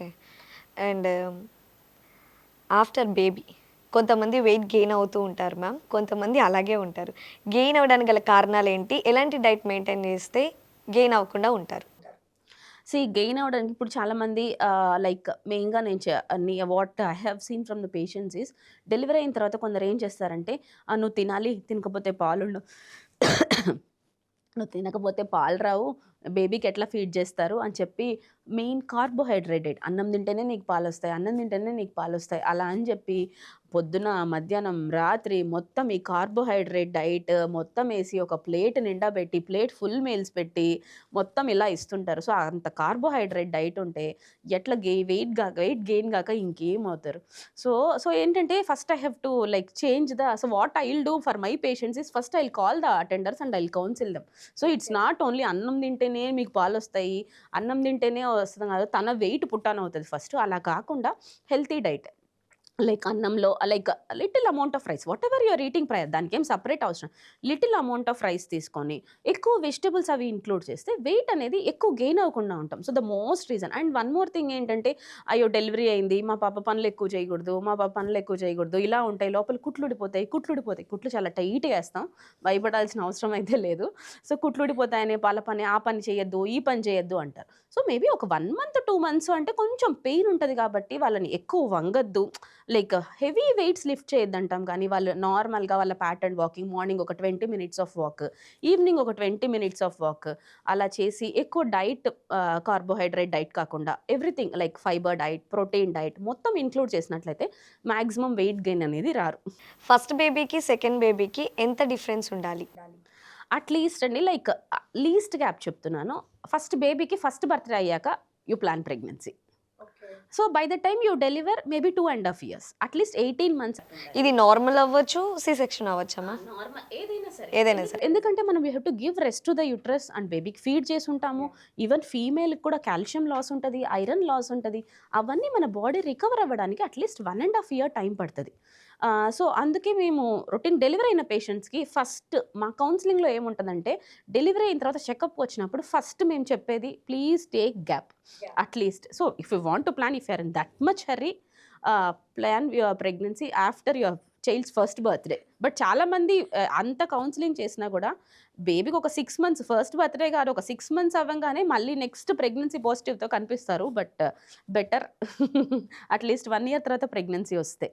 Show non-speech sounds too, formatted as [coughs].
Okay. And um, after baby కొంతమంది weight gain అవుతూ ఉంటారు మ్యామ్ కొంతమంది అలాగే ఉంటారు. గెయిన్ అవ్వడానికి గల కారణాలు ఏంటి ఎలాంటి డైట్ మెయింటైన్ చేస్తే గెయిన్ అవ్వకుండా ఉంటారు? సి గెయిన్ అవ్వడానికి ఇప్పుడు చాలామంది లైక్ మెయిన్గా నేను what I have seen from the patients is delivery అయిన తర్వాత కొందరు ఏం చేస్తారంటే "ఆ, నువ్వు తినాలి తినకపోతే పాలు [coughs] నువ్వు తినకపోతే పాలు రావు బేబీకి ఎట్లా ఫీడ్ చేస్తారు అని చెప్పి మెయిన్ కార్బోహైడ్రేటెడ్ అన్నం తింటేనే నీకు పాలు వస్తాయి అన్నం తింటేనే నీకు పాలు వస్తాయి అలా అని చెప్పి పొద్దున మధ్యాహ్నం రాత్రి మొత్తం ఈ కార్బోహైడ్రేట్ డైట్ మొత్తం వేసి ఒక ప్లేట్ నిండా పెట్టి ప్లేట్ ఫుల్ మీల్స్ పెట్టి మొత్తం ఇలా ఇస్తుంటారు. సో అంత కార్బోహైడ్రేట్ డైట్ ఉంటే ఎట్లా గే వెయిట్గా వెయిట్ గెయిన్ కాక ఇంకేమవుతారు? సో సో ఏంటంటే first I have to like change the so what I will do for my patients is first I call the attenders and I counsel them. So it's not only అన్నం తింటే తింటేనే మీకు పాలు వస్తాయి అన్నం తింటేనే వస్తుంది కాదు తన వెయిట్ పుట్టాన అవుతుంది ఫస్ట్. అలా కాకుండా హెల్తీ డైట్. లైక్ అన్నంలో like little amount of rice whatever you're eating ప్రై దానికి ఏం సపరేట్ అవసరం. లిటిల్ అమౌంట్ ఆఫ్ రైస్ తీసుకొని ఎక్కువ వెజిటబుల్స్ అవి ఇంక్లూడ్ చేస్తే వెయిట్ అనేది ఎక్కువ గెయిన్ అవ్వకుండా ఉంటాం. So the most reason and one more thing ఏంటంటే అయ్యో డెలివరీ అయింది మా పాప పనులు ఎక్కువ చేయకూడదు మా పాప పనులు ఎక్కువ చేయకూడదు ఇలా ఉంటాయి లోపల కుట్లుడిపోతాయి కుట్లుడిపోతాయి కుట్లు చాలా టైట్గా వేస్తాం భయపడాల్సిన అవసరం అయితే లేదు. సో కుట్లుడిపోతాయనే పాల పని ఆ పని చేయొద్దు ఈ పని చేయొద్దు అంటారు. సో మేబీ ఒక వన్ మంత్ టూ మంత్స్ అంటే కొంచెం పెయిన్ ఉంటుంది కాబట్టి వాళ్ళని ఎక్కువ వంగద్దు. లైక్ హెవీ వెయిట్స్ లిఫ్ట్ చేయొద్దంటాం కానీ వాళ్ళు నార్మల్గా వాళ్ళ ప్యాటర్న్ వాకింగ్ మార్నింగ్ ఒక twenty minutes of walk evening ఒక ట్వంటీ మినిట్స్ ఆఫ్ వాక్ అలా చేసి ఎక్కువ డైట్ కార్బోహైడ్రేట్ డైట్ కాకుండా everything like fibre diet protein diet మొత్తం ఇంక్లూడ్ చేసినట్లయితే మ్యాక్సిమం వెయిట్ గెయిన్ అనేది రారు. ఫస్ట్ బేబీకి సెకండ్ బేబీకి ఎంత డిఫరెన్స్ ఉండాలి? అట్లీస్ట్ అండి లైక్ లీస్ట్ గ్యాప్ చెప్తున్నాను. ఫస్ట్ బేబీకి ఫస్ట్ బర్త్డే అయ్యాక you plan pregnancy. So by the time you deliver maybe two and half years at least eighteen months ఇది నార్మల్ అవ్వచ్చు సి సెక్షన్ అవ్వచ్చమ్మా? నార్మల్ ఏదైనా సరే. ఏదైనా సరే. ఎందుకంటే మనం we have to give rest to the uterus and బేబీకి ఫీడ్ చేసి ఉంటాము ఈవెన్ ఫీమేల్కి కూడా కాల్షియం లాస్ ఉంటుంది ఐరన్ లాస్ ఉంటుంది. అవన్నీ మన బాడీ రికవర్ అవ్వడానికి at least one and half year time పడుతుంది. సో అందుకే మేము రొటీన్ డెలివరీ అయిన పేషెంట్స్కి ఫస్ట్ మా కౌన్సిలింగ్లో ఏముంటుందంటే డెలివరీ అయిన తర్వాత చెకప్ వచ్చినప్పుడు ఫస్ట్ మేము చెప్పేది please take gap at least so if you want to plan if you're in that much hurry plan your pregnancy after your child's first birthday but చాలామంది అంత కౌన్సిలింగ్ చేసినా కూడా బేబీకి ఒక సిక్స్ మంత్స్ ఫస్ట్ బర్త్డే కాదు ఒక six months అవ్వగానే మళ్ళీ నెక్స్ట్ ప్రెగ్నెన్సీ పాజిటివ్తో కనిపిస్తారు. But better at least one year తర్వాత ప్రెగ్నెన్సీ వస్తే.